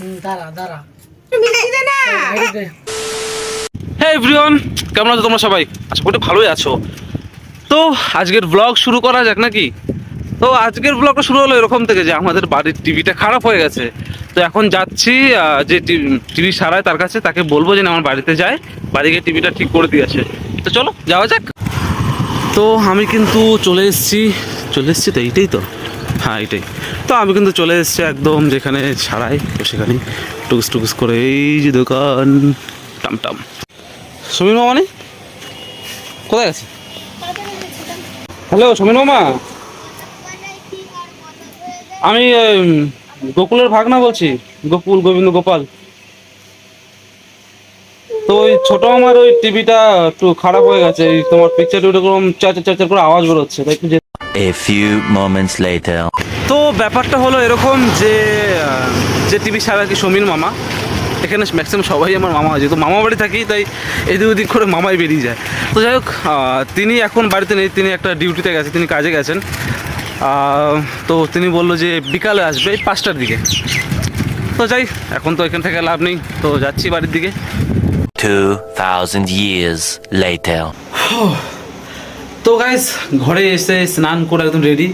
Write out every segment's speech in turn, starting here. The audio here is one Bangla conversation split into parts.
হুম, দাঁড়া দাঁড়া। হ্যাঁ এভরিওয়ান কেমন আছো তোমরা সবাই? আশা করি ভালোই আছো। তো আজকের ব্লগ শুরু করা যাক নাকি? তো আজকের ব্লগটা শুরু হলো এরকম থেকে যে আমাদের বাড়ির টিভিটা খারাপ হয়ে গেছে। তো এখন যাচ্ছি যে টিভি সারায় তার কাছে তাকে বলব যে না, আমার বাড়িতে যায়। বাড়ি গিয়ে টিভিটা ঠিক করে দিয়ে আসে। তো চলো যাওয়া যাক। তো আমি কিন্তু চলে এসেছি চলে এসেছি তো এইটাই তো। হ্যাঁ এটাই। তো আমি কিন্তু চলে এসেছি একদম যেখানে ছাড়াই, তো সেখানে টুকুস টুকুস করে এই যে দোকান, টাম টাম। সমীর মামা নেই কোথায় গেছে হ্যালো, সমীর মামা? আমি গোকুলের ভাগনা বলছি, গোকুল গোবিন্দ গোপাল। তো ওই ছোট আমার ওই টিভিটা একটু খারাপ হয়ে গেছে, এই তোমার পিকচার ওরকম চাচার চাচার করে আওয়াজ বেরোচ্ছে, তাই একটু A few moments later. তো ব্যাপারটা হলো এরকম যে যে টিভি সারা কি সমীর মামা এখানে ম্যাক্সিমাম সবাই আমার মামা আছে তো মামা বাড়ি থাকি তাই এদিক ওদিক করে মামাই বেরিয়ে যায়। তো যাই হোক তিনি এখন বাড়িতে নেই তিনি একটা ডিউটিতে গেছে তিনি কাজে গেছেন। তো তিনি বলল যে বিকালে আসবে এই পাঁচটার দিকে। তো যাই এখন তো এখান থেকে লাভ নেই তো যাচ্ছি বাড়ির দিকে। 2,000 years later. তো গাইস ঘরে এসে স্নান করে একদম রেডি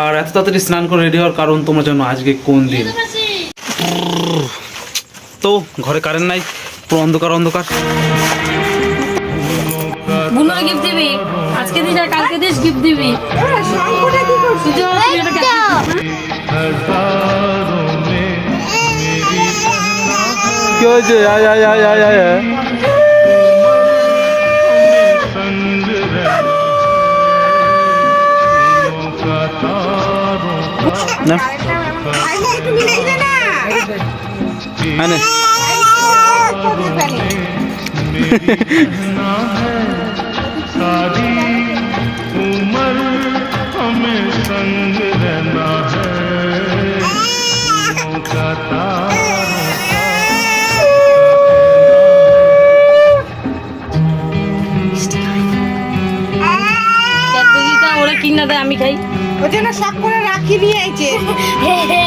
আর এত তাড়াতাড়ি স্নান করে রেডি হওয়ার কারণ তোমার জানো আজকে কোন দিন? তো ঘরে কারেন্ট নাই পুরো অন্ধকার অন্ধকার। বুনো গিফট দিবি। আজকে দিস আর কালকে দিস গিফট দিবি। তুই তো এটা কি হয়েছে? আয় আয় আয় আয় আয়। No? Ano? सारी उम्र हमें संग रहना है খাই ওই জন্য শখ করে রাখি নিয়ে আইছে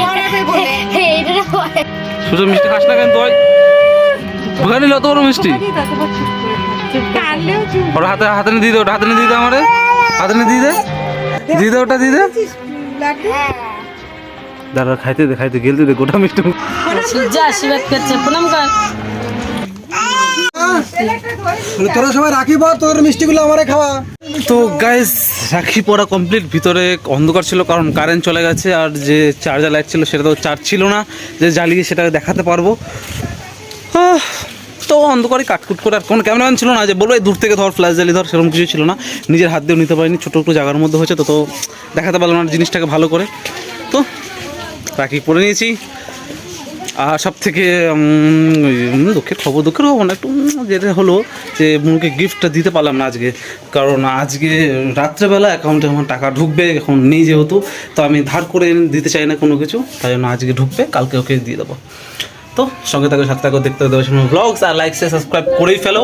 পড়াবে বলে। সুযোগ মিষ্টি খাস না কেন তুই? ওখানে অত বড় মিষ্টি। ওর হাতে হাতে নিয়ে দিয়ে দে ওটা হাতে নিয়ে দিয়ে দে আমারে। হাতে নিয়ে দিয়ে দে। দিয়ে দে ওটা দিয়ে দে। দাঁড়া খাইতে দে খাইতে গেলতে দে গোটা মিষ্টি সূর্য আশীর্বাদ করছে প্রণাম কর। তোরা সবাই রাখিব তোর মিষ্টিগুলো আমারে খাওয়া। তো গাইস রাখি পড়া কমপ্লিট ভিতরে অন্ধকার ছিল, কারণ কারেন্ট চলে গেছে, আর যে চার্জার লাইট ছিল, সেটা তো চার্জ ছিল না। যে জ্বালিয়ে সেটাকে দেখাতে পারব। তো অন্ধকারে কাটকুট করে, আর কোনো ক্যামেরাম্যান ছিল না, যে বলব দূর থেকে ধর ফ্ল্যাশ জ্বালিয়ে ধর, সেরকম কিছু ছিল না। নিজের হাত দিয়েও নিতে পারিনি, ছোটো একটু জায়গার মধ্যে হয়েছে তো তো দেখাতে পারলাম না জিনিসটাকে ভালো করে। তো, রাখি পরে নিয়েছি। আর সব থেকে দুঃখের খবর দুঃখের খবর না একটু উম, যেটা হলো যে মুনুকে গিফটটা দিতে পারলাম না আজকে। কারণ আজকে রাত্রেবেলা অ্যাকাউন্টে আমার টাকা ঢুকবে এখন নেই যেহেতু তো আমি ধার করে দিতে চাই না কোনো কিছু তাই জন্য আজকে ঢুকবে কালকে ওকে দিয়ে দেবো। তো সঙ্গে থাকো সাথে থাকো দেখতে দেবো ব্লগস আর লাইক সাবস্ক্রাইব করেই ফেলো।